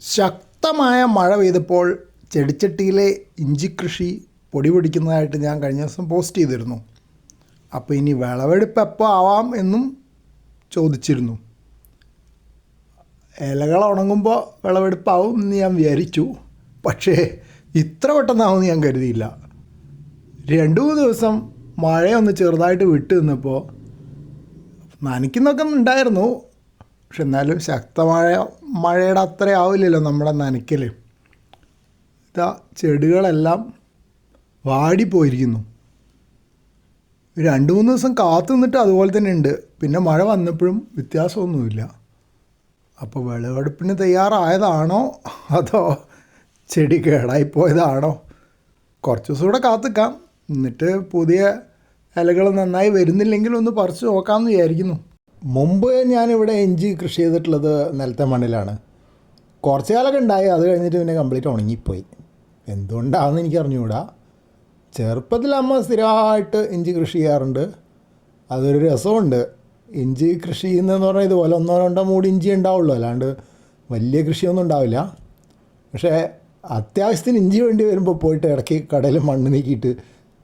ശക്തമായ മഴ പെയ്തപ്പോൾ ചെടിച്ചട്ടിയിലെ ഇഞ്ചി കൃഷി പൊടി പിടിക്കുന്നതായിട്ട് ഞാൻ കഴിഞ്ഞ ദിവസം പോസ്റ്റ് ചെയ്തിരുന്നു. അപ്പോൾ ഇനി വിളവെടുപ്പ് എപ്പോൾ ആവാം എന്നും ചോദിച്ചിരുന്നു. ഇലകൾ ഉണങ്ങുമ്പോൾ വിളവെടുപ്പാവും എന്ന് ഞാൻ വിചാരിച്ചു. പക്ഷേ ഇത്ര പെട്ടെന്നാവുമെന്ന് ഞാൻ കരുതിയില്ല. രണ്ട് മൂന്ന് ദിവസം മഴയൊന്ന് ചെറുതായിട്ട് വിട്ടു നിന്നപ്പോൾ നനയ്ക്കുന്നൊക്കെ ഉണ്ടായിരുന്നു. പക്ഷെ എന്നാലും ശക്തമായ മഴയുടെ അത്ര ആവില്ലല്ലോ നമ്മുടെ നനയ്ക്കൽ. ഇതാ ചെടികളെല്ലാം വാടിപ്പോയിരിക്കുന്നു. രണ്ട് മൂന്ന് ദിവസം കാത്തു നിന്നിട്ട് അതുപോലെ തന്നെ ഉണ്ട്. പിന്നെ മഴ വന്നപ്പോഴും വ്യത്യാസമൊന്നുമില്ല. അപ്പോൾ വിളവെടുപ്പിന് തയ്യാറായതാണോ? അതോ ചെടി കേടായിപ്പോയതാണോ? കുറച്ച് ദിവസം കൂടെ കാത്തിക്കാം. എന്നിട്ട് പുതിയ ഇലകൾ നന്നായി വരുന്നില്ലെങ്കിൽ ഒന്ന് പറിച്ചു നോക്കാമെന്ന് വിചാരിക്കുന്നു. മുമ്പ് ഞാനിവിടെ ഇഞ്ചി കൃഷി ചെയ്തിട്ടുള്ളത് നിലത്തെ മണ്ണിലാണ്. കുറച്ച് കാലമൊക്കെ ഉണ്ടായി അത് കഴിഞ്ഞിട്ട് പിന്നെ കംപ്ലീറ്റ് ഉണങ്ങിപ്പോയി. എന്തുകൊണ്ടാണെന്ന് എനിക്ക് അറിഞ്ഞുകൂടാ. ചെറുപ്പത്തിൽ അമ്മ സ്ഥിരമായിട്ട് ഇഞ്ചി കൃഷി ചെയ്യാറുണ്ട്. അതൊരു രസമുണ്ട്. ഇഞ്ചി കൃഷി ചെയ്യുന്നതെന്ന് പറഞ്ഞാൽ ഇതുപോലെ ഒന്നോ രണ്ടോ മൂടി ഇഞ്ചി ഉണ്ടാവുള്ളൂ. അല്ലാണ്ട് വലിയ കൃഷിയൊന്നും ഉണ്ടാവില്ല. പക്ഷേ അത്യാവശ്യത്തിന് ഇഞ്ചി വേണ്ടി വരുമ്പോൾ പോയിട്ട് ഇടയ്ക്ക് കടയിൽ മണ്ണ് നീക്കിയിട്ട്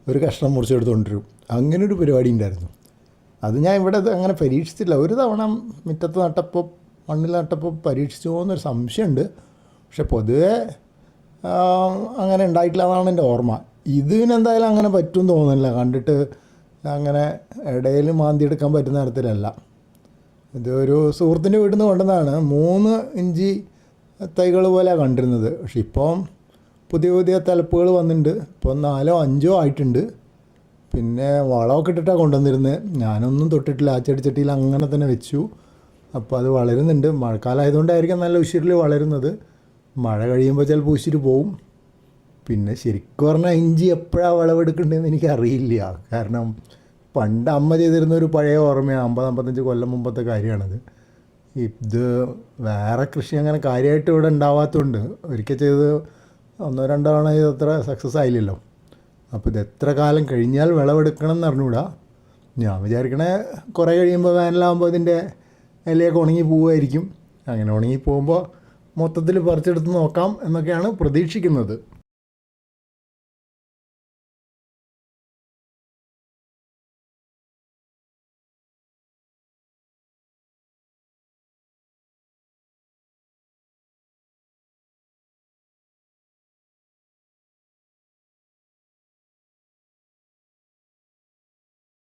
ഒരു കഷ്ണം മുറിച്ചെടുത്തുകൊണ്ടിരും. അങ്ങനെ ഒരു പരിപാടി ഉണ്ടായിരുന്നു. അത് ഞാൻ ഇവിടെ അങ്ങനെ പരീക്ഷിച്ചില്ല ഒരു തവണ മുറ്റത്ത് നട്ടപ്പോൾ മണ്ണിൽ നട്ടപ്പോൾ പരീക്ഷിച്ചു പോകുന്നൊരു സംശയമുണ്ട്. പക്ഷെ പൊതുവേ അങ്ങനെ ഉണ്ടായിട്ടില്ല എന്നാണ് എന്റെ ഓർമ്മ. ഇതിനെന്തായാലും അങ്ങനെ പറ്റും തോന്നുന്നില്ല. കണ്ടിട്ട് അങ്ങനെ ഇടയിൽ മാന്തി എടുക്കാൻ പറ്റുന്ന തരത്തിലല്ല. ഇതൊരു സുഹൃത്തിന്റെ വീട്ടിൽ നിന്ന് കൊണ്ടുവന്നതാണ്. മൂന്ന് ഇഞ്ചി തൈകൾ പോലെ കണ്ടിരുന്നത്. പക്ഷെ ഇപ്പം പുതിയ പുതിയ തലപ്പുകൾ വന്നിട്ടുണ്ട്. ഇപ്പം നാലോ അഞ്ചോ ആയിട്ടുണ്ട്. പിന്നെ വളമൊക്കെ ഇട്ടിട്ടാണ് കൊണ്ടുവന്നിരുന്നത് ഞാനൊന്നും തൊട്ടിട്ടില്ല. ആ ചെടിച്ചട്ടിയിൽ അങ്ങനെ തന്നെ വെച്ചു. അപ്പോൾ അത് വളരുന്നുണ്ട്. മഴക്കാലമായതുകൊണ്ടായിരിക്കും നല്ല ഉശിരിൽ വളരുന്നത്. മഴ കഴിയുമ്പോൾ ചിലപ്പോൾ ഉശിരി പോവും. പിന്നെ ശരിക്കും പറഞ്ഞാൽ ഇഞ്ചി എപ്പോഴാണ് വിളവെടുക്കേണ്ടതെന്ന് എനിക്കറിയില്ല. കാരണം പണ്ട് അമ്മ ചെയ്തിരുന്ന ഒരു പഴയ ഓർമ്മയാണ്. അമ്പത് അമ്പത്തഞ്ച് കൊല്ലം മുമ്പത്തെ കാര്യമാണത്. ഇത് വേറെ കൃഷി അങ്ങനെ കാര്യമായിട്ട് ഇവിടെ ഉണ്ടാവാത്തതുകൊണ്ട് ഒരിക്കൽ ചെയ്ത് ഒന്നോ രണ്ടോ തവണ ഇത് അത്ര സക്സസ് ആയില്ലല്ലോ. അപ്പോൾ ഇത് എത്ര കാലം കഴിഞ്ഞാൽ വിളവെടുക്കണം എന്ന് അറിഞ്ഞൂടാ. ഞാൻ വിചാരിക്കണേ കുറേ കഴിയുമ്പോൾ വേനലാകുമ്പോൾ ഇതിന്റെ ഇലയൊക്കെ ഉണങ്ങി പോവുമായിരിക്കും. അങ്ങനെ ഉണങ്ങി പോകുമ്പോൾ മൊത്തത്തിൽ പറിച്ചെടുത്ത് നോക്കാം എന്നൊക്കെയാണ് പ്രതീക്ഷിക്കുന്നത്.